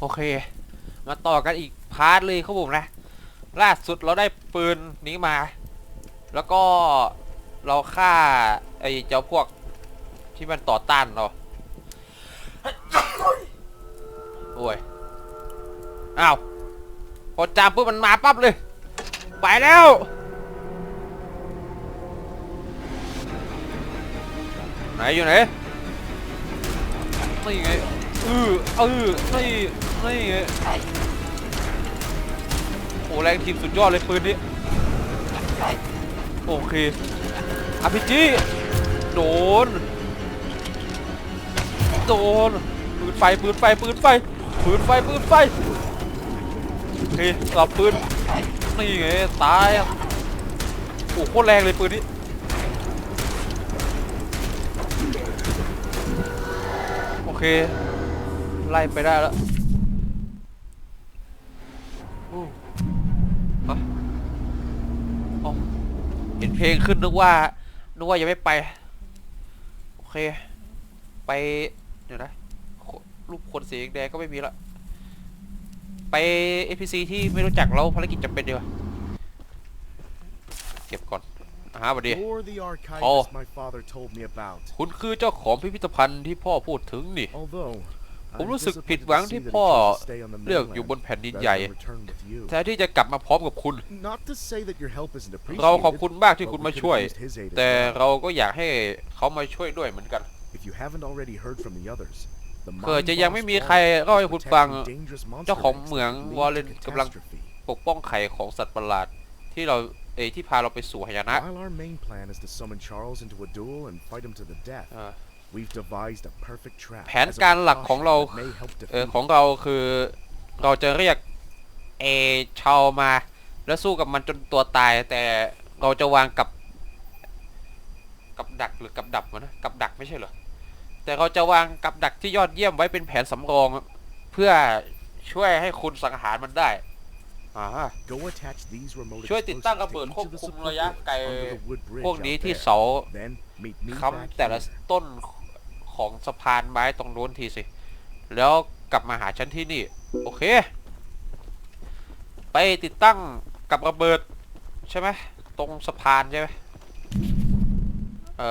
โอเค มาต่อกันอีกพาร์ทเลยครับผมนะ ล่าสุดเราได้ปืนนี้มา แล้วก็เราฆ่าไอ้เจ้าพวกที่มันต่อต้านเราโอ้ย อ้าว พอจับปุ๊บมันมาปั๊บเลย ไปแล้วไหนอยู่ไหนนี่ไง ออเออนี่นี่โอ้แรงทีมสุดยอดเลยปืนนี้โอเคอาพีจีโดน โดน ปืนไฟ ปืนไฟ ปืนไฟ ปืนไฟ ปืนไฟ โอเคสลับปืน นี่ไง ตายโอ้โคตรแรงเลยปืนนี้ โอเค ไล่ไปได้แล้วอู้ฮะอ๋อเห็นเพลงขึ้นนึกว่านึกว่ายังไม่ไป โอเค ไป เดี๋ยวนะโครูปคนสีแดงๆก็ไม่มีละ ไป APC ที่ไม่รู้จักแล้วภารกิจจำเป็นดีกว่าเก็บก่อนอ่าฮะสวัสดี You're the archivist Oh. my father told me about. คุณคือเจ้าของพิพิธภัณฑ์ที่พ่อพูดถึงนี่ Although ผม I'm รู้สึก disappointed ผิด to หวัง see ที่ that he พ่อ chose to stay on the เลือกอยู่บน mainland แผ่นดิน rather ใหญ่ than return with you. แทนที่จะกลับมาพร้อมกับคุณ Not to say that your help isn't เราขอบ appreciated, คุณมากที่ but คุณ we มา could ช่วย have used his aid as แต่ well. เราก็อยากให้เขามาช่วยด้วยเหมือนกัน If you haven't already heard from the others, the เกิด mine จะยัง boss ไม่มี Wall ใครเล่าให้คุณ protects ฟัง some dangerous monster เจ้าของ eggs เหมือง that lead วอลเลน to กำลัง catastrophe. ปกป้องไข่ของสัตว์ประหลาดที่เราเอยที่พาเราไปสู่หายนะ While our main plan is to summon Charles into a duel and fight him to the death, เออ we've devised a perfect trap แผน as a การหลักของเรา precaution that may help เออ defeat ของเราคือเราจะเรียกเอชาวมา แล้วสู้กับมันจนตัวตาย แต่เราจะวางกับ กับดักหรือกับดับมันนะกับดักไม่ใช่เหรอแต่เราจะวางกับดักที่ยอดเยี่ยมไว้เป็นแผนสำรอง เพื่อช่วยให้คุณสังหารมันได้อ่า Go attach these remote ช่วยติดตั้ง explosives ระเบิด to ควบ each of the คุม support ระยะ wheels ไกล under the wood bridge พวกนี้ out ที่ there. เสา Then meet me back ค้ำแต่ละ here. ต้น ของสะพานไม้ตรงนู้นทีสิ แล้วกลับมาหาฉันที่นี่ โอเค ไปติดตั้งกับระเบิด ใช่ไหมตรงสะพานใช่ไหมเอ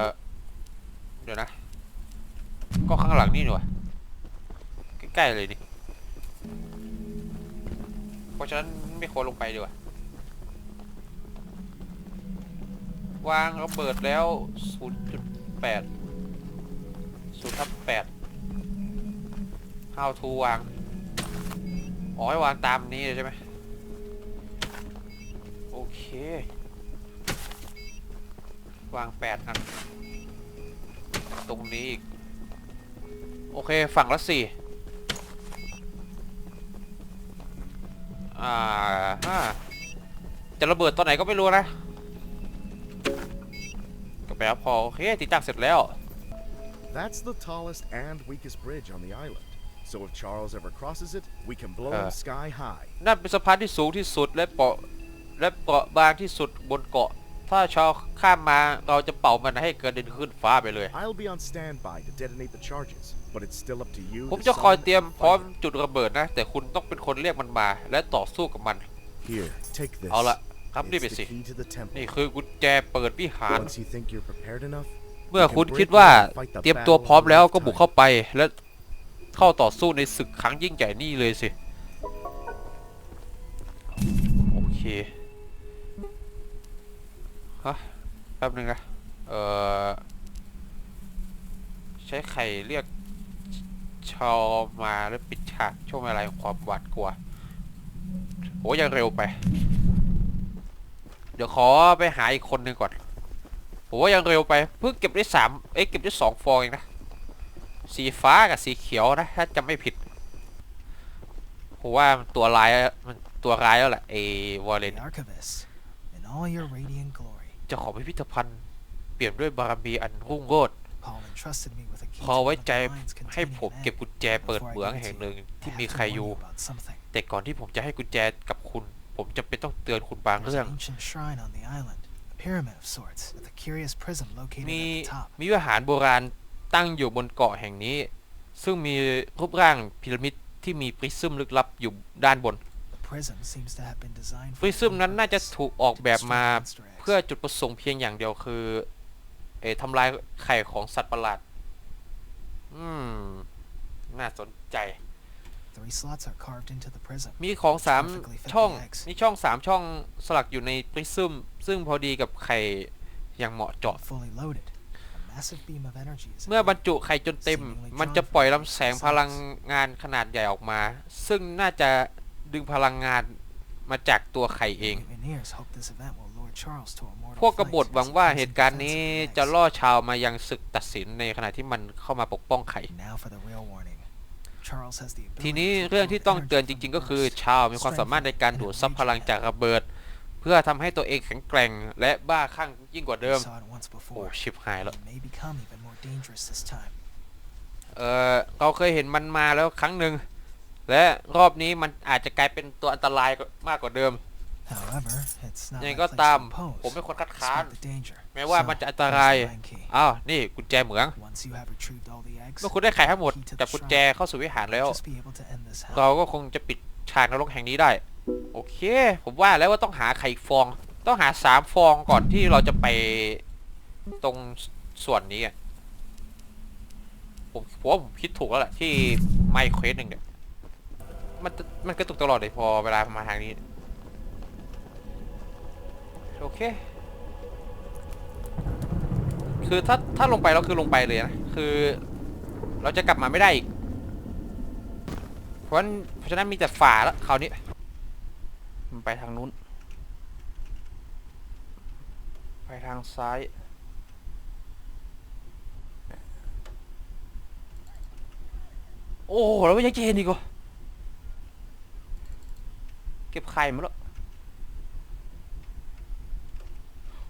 อเดี๋ยวนะ ก็ข้างหลังนี่หน่อยใกล้ๆเลยนี่เพราะฉะนั้นไม่ควรลงไปดีกว่าวางระเบิดแล้ว 0.8 0ทับ8 how to วาง อ๋อให้วางตามนี้เลยใช่ไหม โอเค วาง8อัน ตรงนี้อีก โอเค ฝั่งละ4อ่าฮะจะระเบิดตอนไหนก็ไม่รู้นะ ก็แปลพอ โอเคติดตั้งเสร็จแล้ว That's the tallest and weakest bridge on the island. So if Charles ever crosses it, we can blow Uh. him sky high. นั่นเป็นสะพานที่สูงที่สุดและเปราะและเปราะบางที่สุดบนเกาะ ถ้าชาวข้ามมาเราจะเป่ามันให้กระเด็นขึ้นฟ้าไปเลย I'll be on standby to detonate the charges, but it's still up to you ผม to จะคอย summon เตรียม and พร้อม fight จุดระเบิดนะ แต่คุณต้องเป็นคนเรียกมันมา และต่อสู้กับมัน it. Here, take this. เอาละครับนี่ It's ไป the สิ key to the temple. นี่คือกุญแจเปิดวิหาร Once you think you're prepared enough, เมื่อคุณคิดว่าเตรียมตัวพร้อมแล้วก็บุกเข้าไปและเข้าต่อสู้ในศึกครั้งยิ่งใหญ่นี่เลยสิ โอเค ฮะ แป๊บนึงนะ เอ่อ ใช้ไข่เรียกชอมาแล้วปิดฉากช่วงเวลาแห่งความหวาดกลัวโหยังเร็วไป เดี๋ยวขอไปหาอีกคนหนึ่งก่อน ผมว่ายังเร็วไปเพิ่งเก็บได้สามเอ้ยเก็บได้สองฟองเองนะสีฟ้ากับสีเขียวนะถ้าจำไม่ผิดผมว่ามันตัวร้ายมันตัวร้ายแล้วแหละไอ้วอลเลน The Archivist, in all your radiant glory, เจ้าของพิพิธภัณฑ์เปลี่ยนด้วยบารมีอันรุ่งโรจน์ Paul entrusted me with a key พอ to ไว้ one of ใจ the mines ให้ containing ผม an เก็บ egg. กุญแจเปิด Before I เหมือง give it แห่ง to หนึ่ง you, ที่ I มี have ใคร to อ warn ยู่ you about something. แต่ก่อนที่ผมจะให้กุญแจกับคุณ ผมจำเป็นต้องเตือนคุณบาง There's เรื่อง an ancient shrine on the island, a pyramid of sorts, with a curious prism located มี at the top. มีวิหารโบราณตั้งอยู่บนเกาะแห่งนี้ ซึ่งมีรูปร่างพีระมิดที่มีปริซึมลึกลับอยู่ด้านบน The prism seems to have been designed ปริ for ซึมนั้นน่าจะ purpose ถูกออกแบบมา to destroy monster eggs. เพื่อจุดประสงค์เพียงอย่างเดียวคือ เออทำลายไข่ของสัตว์ประหลาด อืม น่าสนใจ Three slots are carved into the prism. มีของสาม Perfectly fit ช่อง the eggs. มีช่องสามช่องสลักอยู่ในปริซึมซึ่งพอดีกับไข่อย่างเหมาะเจาะ Fully loaded, a massive beam of energy is เมื่อบรรจุไข่จนเต็ม มันจะปล่อยลำแสงพลังงานขนาดใหญ่ออกมา ซึ่งน่าจะดึงพลังงานมาจากตัวไข่เอง Mutineers hope this event will lure Charles to a mortal พวกกบฏ fight หวัง as ว่า the เห prism ตุการณ์ defends นี้ the eggs. จะล่อชาวมายังศึกตัดสินในขณะที่มันเข้ามาปกป้องไข่ Now for the real warning. Charles has the ที ability นี้ to เรื่องที่ absorb ต้องเตือน energy จ from ริง ๆ ก็ the คือ burst, ชาวมีความสามารถในการดูดซับพลังจากระเบิด เพื่อทำให้ตัวเองแข็งแกร่ง และบ้าคลั่งยิ่งกว่าเดิม We saw it once โอ้ before. ชิบหายแล้ว It may become even more dangerous this time. เออเราเคยเห็นมันมาแล้วครั้งหนึ่งและรอบนี้มันอาจจะกลายเป็นตัวอันตรายมากกว่าเดิม However, it's not ยังไง my ก็ place ตาม to impose, ผมเป็นคนคัดค้าน despite the danger. แม้ว่า So, มันจะอันตราย here's the line key. อ้าว นี่กุญแจเหมือง Once you have retrieved all the eggs, เมื่อคุณได้ไข่ทั้งหมดกับกุญแจเข้าสู่วิหารแล้ว just be able to end this hell. เราก็คงจะปิดฉากนรกแห่งนี้ได้ โอเค ผมว่าแล้วว่าต้องหาไข่อีกฟอง ต้องหาสามฟองก่อนที่เราจะไปตรงส่วนนี้อะผมผมว่าผมคิดถูกแล้วแหละที่ไมเควสหนึ่งเนี่ย มันมันกระตุกตลอดเลยพอเวลามาทางนี้ โอเค คือถ้าถ้าลงไปแล้วคือลงไปเลยนะ คือ เราจะกลับมาไม่ได้อีก เพราะฉะนั้นเพราะฉะนั้นมีแต่ฝ่าแล้วคราวนี้ มันไปทางนู้น ไปทางซ้ายโอ้โหแล้วยังเห็นอีกเหรอเก็บไข่มาแล้ว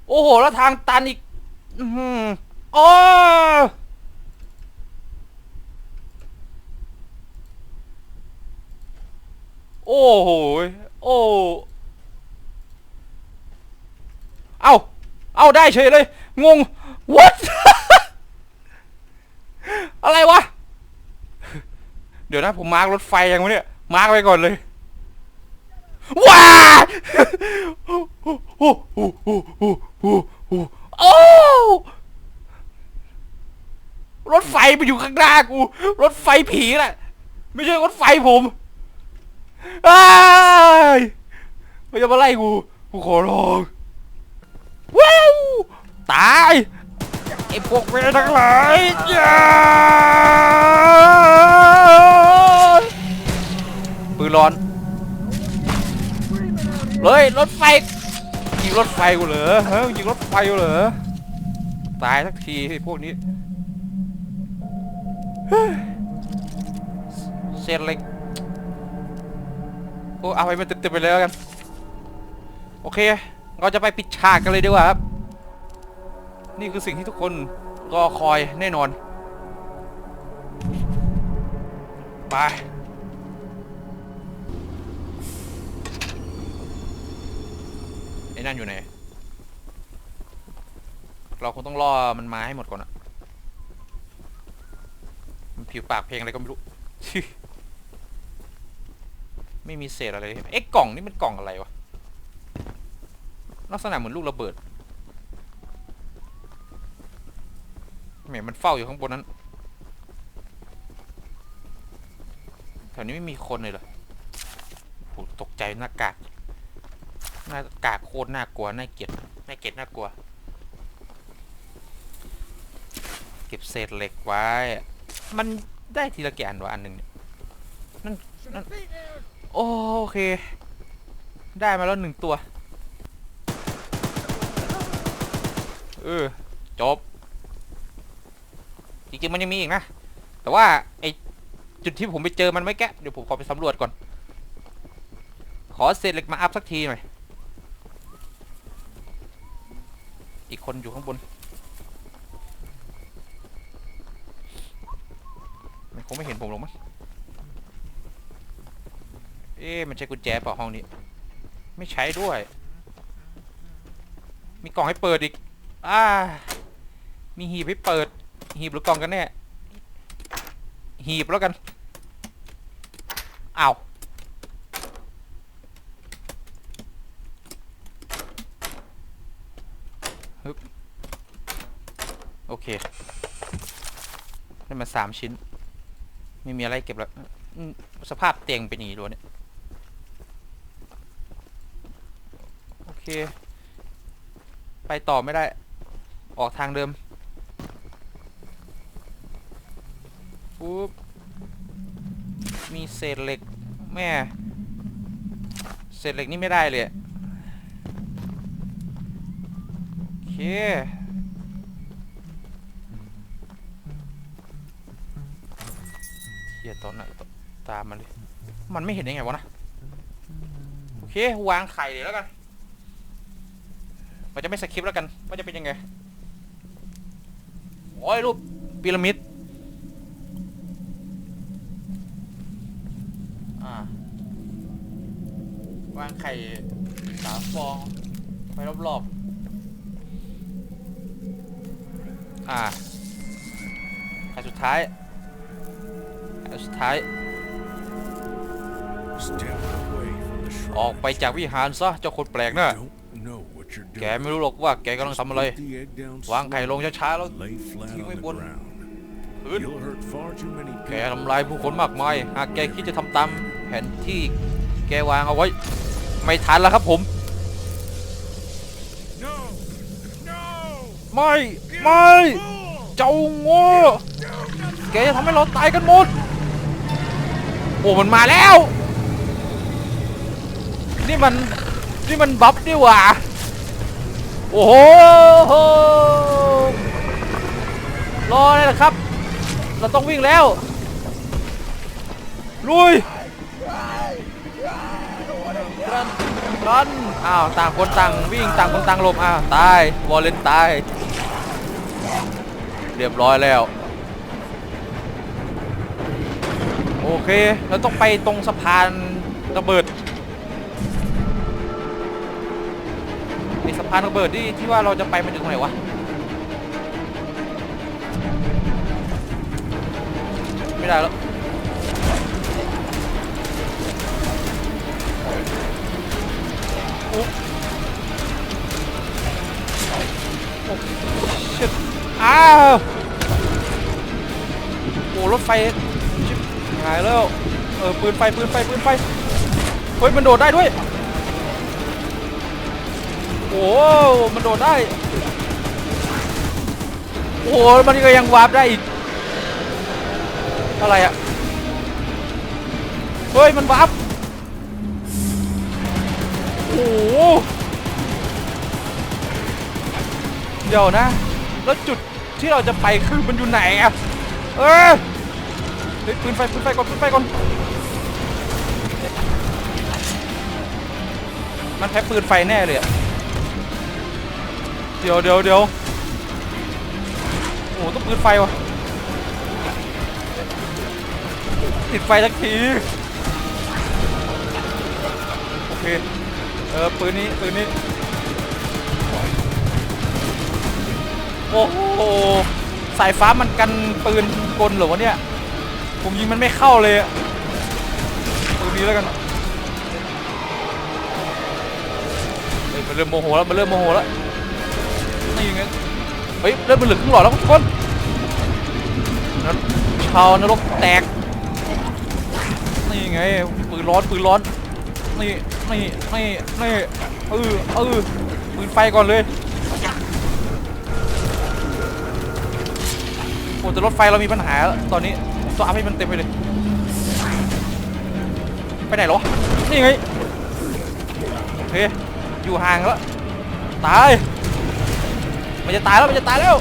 โอ้โห แล้วทางตันอีก อือหือโอ้โอ้โหยโอ้เอาเอาได้เฉยเลย งง what อะไรวะ เดี๋ยวนะผมมาร์กรถไฟยังวะเนี่ย มาร์กไปก่อนเลย ว้าโอ้โอ้โอ้โอ้โอ้โอ้โอ้ รถไฟไปอยู่ข้างหน้ากู รถไฟผีแหละไม่ใช่รถไฟผมอ้ายไม่จะมาไล่กู กูขอร้อง ว้าว ตาย ไอ้พวกเวรทั้งหลายอย่าปืนร้อน เลยรถไฟยิงรถไฟกูเหรอเฮะยิงรถไฟกูเหรอ ตายสักทีพวกนี้เฮ้ยเศษเหล็กโอ้เอาไปมันเต็มๆไปเลยแล้วกัน โอเค เราจะไปปิดฉากกันเลยดีกว่าครับ นี่คือสิ่งที่ทุกคนรอคอยแน่นอน ไปไอ้นั่นอยู่ไหน เราคงต้องล่อมันมาให้หมดก่อนอะมันผิวปากเพลงอะไรก็ไม่รู้ ไม่มีเศษอะไรเลยเอ๊ะกล่องนี่มันกล่องอะไรวะ ลักษณะเหมือนลูกระเบิดแหมมันเฝ้าอยู่ข้างบนนั้น แถวนี้ไม่มีคนเลยเหรอโหตกใจหน้ากากหน้ากากโคตรน่ากลัว น่าเกลียด น่าเกลียด น่ากลัว เก็บเศษเหล็กไว้ มันได้ทีละแกนวะอันหนึ่งเนี่ยนั่นนั่นโอเค ได้มาแล้วหนึ่งตัว เออ จบ จริงๆมันยังมีอีกนะ แต่ว่าไอจุดที่ผมไปเจอมันไม่แกะเดี๋ยวผมขอไปสำรวจก่อน ขอเศษเหล็กมาอัพสักทีหน่อย อีกคนอยู่ข้างบน มันคงไม่เห็นผมหรอกมั้งเอ๊ะมันใช้กุญแจเปล่าห้องนี้ ไม่ใช้ด้วย มีกล่องให้เปิดอีกอ่ามีหีบให้เปิด หีบหรือกล่องกันแน่หีบแล้วกันเอ้าฮึบโอเค ได้มาสามชิ้น ไม่มีอะไรเก็บแล้วสภาพเตียงเป็นอย่างนี้ด้วยเนี่ยโอเค ไปต่อไม่ได้ ออกทางเดิมปุ๊บมีเศษเหล็กแม่เศษเหล็กนี่ไม่ได้เลยโอเค ตามมันเลย มันไม่เห็นได้ไงวะนะ โอเค วางไข่เลยแล้วกัน มันจะไม่สคริปต์แล้วกันว่าจะเป็นยังไง โอ้ยรูปพีระมิด อ่า วางไข่สามฟอง ไปรอบๆ อ่าไข่สุดท้ายไข่สุดท้าย ออก shrine. ไปจากวิหารซะเจ้าคนแปลกหน้า Don't know what you're แก doing. ไม่รู้หรอกว่าแกกำลังทำอะไร Put the egg down วางไข่ลง slowly. ช้าๆแล้ว Lay flat ทิ้ง on ไว้ the บน ground. พื้น You'll hurt far too many แก people. ทำลายผู้คนมากมาย หากแกคิดจะทำตามแผนที่แกวางเอาไว้ ไม่ทันแล้วครับผม No! No! ไม่ ไม่ เจ้าโง่แกจะทำให้เราตายกันหมด โอ้มันมาแล้ว นี่มัน นี่มันบัฟนี่หว่า โอ้โหรอเลยนะครับ เราต้องวิ่งแล้ว ลุยรันรันอ้าว ต่างคนต่างวิ่งต่างคนต่างหลบอ้าวตายวอลเลนตาย เรียบร้อยแล้ว โอเค เราต้องไปตรงสะพานระเบิดานระเบิดที่ที่ว่าเราจะไปมันอยู่ตรงไหนวะไม่ได้แล้วอุ๊บโอ้ชิบอ้าวโอ้รถไฟชิบหายแล้วเออปืนไฟปืนไฟปืนไฟเฮ้ยมันโดดได้ด้วย โอ้มันโดดได้ โอ้โห มันก็ยังวาร์ปได้อีก อะไรอะเฮ้ย มันวาร์ปโอ้โหเดี๋ยวนะ แล้วจุดที่เราจะไปคือมันอยู่ไหนอะเออเฮ้ยปืนไฟปืนไฟก่อนปืนไฟก่อน มันแพ้ปืนไฟแน่เลยอะ ดี๋ยวเดี๋ยวเดี๋ยวโอ้โหต้องปืนไฟวะติดไฟสักทีโอเคเออปืนนี้ปืนนี้โอ้โหสายฟ้ามันกันปืนกลหรอวะเนี่ยผมยิงมันไม่เข้าเลยอะปืนนี้แล้วกันเฮ้ยมันเริ่มโมโหแล้วมันเริ่มโมโหแล้ว ไงเฮ้ยเริ่มเป็นเหลืองครึ่งหลอดแล้วทุกคนนั้นชาวนรกแตกนี่ไงปืนร้อนปืนร้อนนี่นี่นี่นี่เออเออปืนไฟก่อนเลยโอ้แต่รถไฟเรามีปัญหาแล้วตอนนี้ต้องอัพให้มันเต็มไปเลยไปไหนเหรอวะนี่ไงโอเคอยู่ห่างแล้วตาย มันจะตายแล้วมันจะตายแล้ว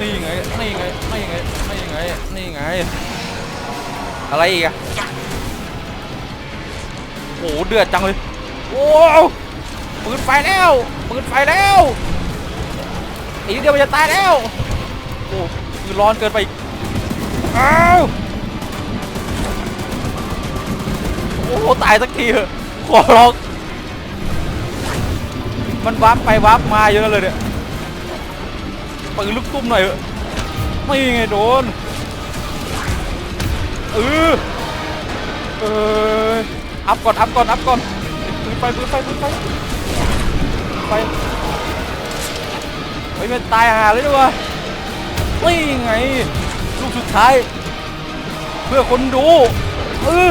นี่ไงนี่ไงนี่ไงนี่ไงนี่ไงอะไรอีกอะโอ้โหเดือดจังเลยโอ้ปืนไฟแล้วปืนไฟแล้วอีกเดียวมันจะตายแล้วโอ้คือร้อนเกินไปอ้าวโอ้โหตายสักทีเถอะขอร้อง มันวาร์ปไปวาร์ปมาเยอะเลยเนี่ยปืนลูกตุ้มหน่อยเถอะไม่ไงโดนเออเอออัพก่อนอัพก่อนอัพก่อนปืนไฟปืนไฟปืนไฟไฟเฮ้ยมันตายหาเลยด้วยวะนี่ไงลูกสุดท้าย เพื่อคนดูเออ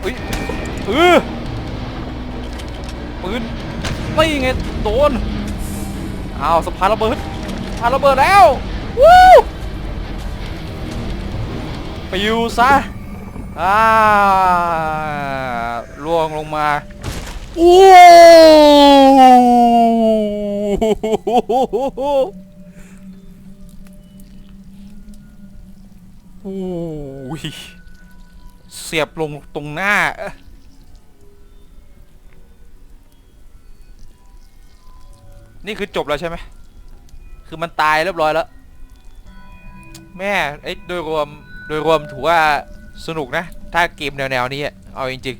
เฮ้ยเออ ปืนไม่ไงโดนอ้าวสะพานระเบิดสะพานระเบิดแล้ววู้ปิวซะอ่าล่วงลงมาโอ้โหโอ้ยเสียบลงตรงหน้า นี่คือจบแล้วใช่ไหม คือมันตายเรียบร้อยแล้ว แม่ไอ้ยโดยรวม โดยรวมถือว่าสนุกนะ ถ้าเกมแนวๆนี้เอาจริง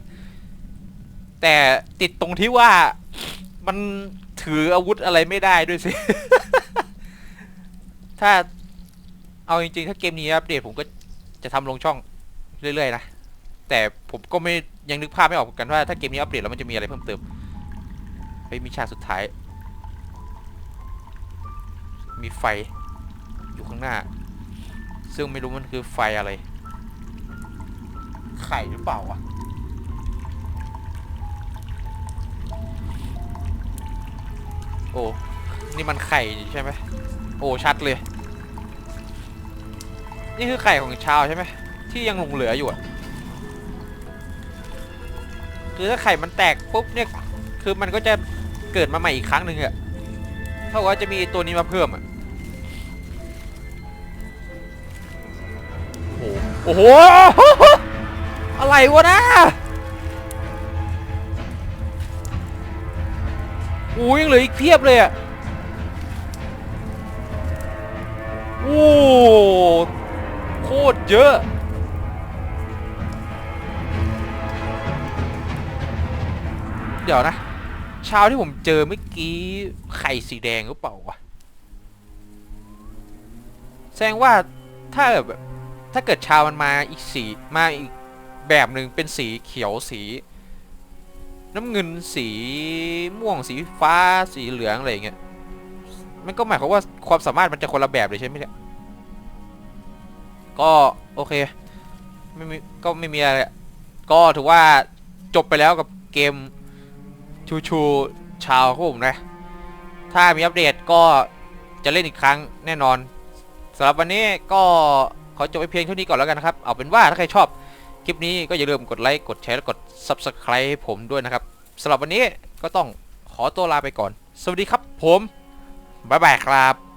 ๆ แต่ติดตรงที่ว่ามันถืออาวุธอะไรไม่ได้ด้วยสิ ถ้าเอาจริงๆ ถ้าเกมนี้อัปเดตผมก็จะทำลงช่องเรื่อยๆนะ แต่ผมก็ไม่ยังนึกภาพไม่ออกเหมือนกันว่าถ้าเกมนี้อัปเดตแล้วมันจะมีอะไรเพิ่มเติมไปมีฉากสุดท้าย มีไฟอยู่ข้างหน้า ซึ่งไม่รู้มันคือไฟอะไร ไข่หรือเปล่าวะโอ้นี่มันไข่ใช่ไหมโอ้ชัดเลย นี่คือไข่ของชาวใช่ไหมที่ยังหลงเหลืออยู่อะคือถ้าไข่มันแตกปุ๊บเนี่ยคือมันก็จะเกิดมาใหม่อีกครั้งหนึ่งอะเท่ากับจะมีตัวนี้มาเพิ่มอะ อ้โหอ้โห อะไรวะนะโอ้ยังเหลืออีกเพียบเลยอะโอ้โคตรเยอะ เดี๋ยวนะเช้าที่ผมเจอเมื่อกี้ไข่สีแดงหรือเปล่าวะแสดงว่าถ้าแบบ ถ้าเกิดชาวมันมาอีกสีมาอีกแบบหนึ่งเป็นสีเขียวสี น้ำเงินสีม่วงสีฟ้าสีเหลืองอะไรอย่างเงี้ยมันก็หมายความว่าความสามารถมันจะคนละแบบเลยใช่ไหมเนี่ยก็โอเคไม่มีก็ไม่มีอะไรก็ถือว่าจบไปแล้วกับเกมชูชูชาวครับผมนะ ถ้ามีอัปเดตก็จะเล่นอีกครั้งแน่นอนสำหรับวันนี้ก็ อจบไปเพียงเท่านี้ก่อนแล้วกันนะครับ เอาเป็นว่าถ้าใครชอบคลิปนี้ก็อย่าลืมกดไลค์ กดแชร์ และกด Subscribe ให้ผมด้วยนะครับสำหรับวันนี้ก็ต้องขอตัวลาไปก่อน สวัสดีครับผม บ๊ายบายครับ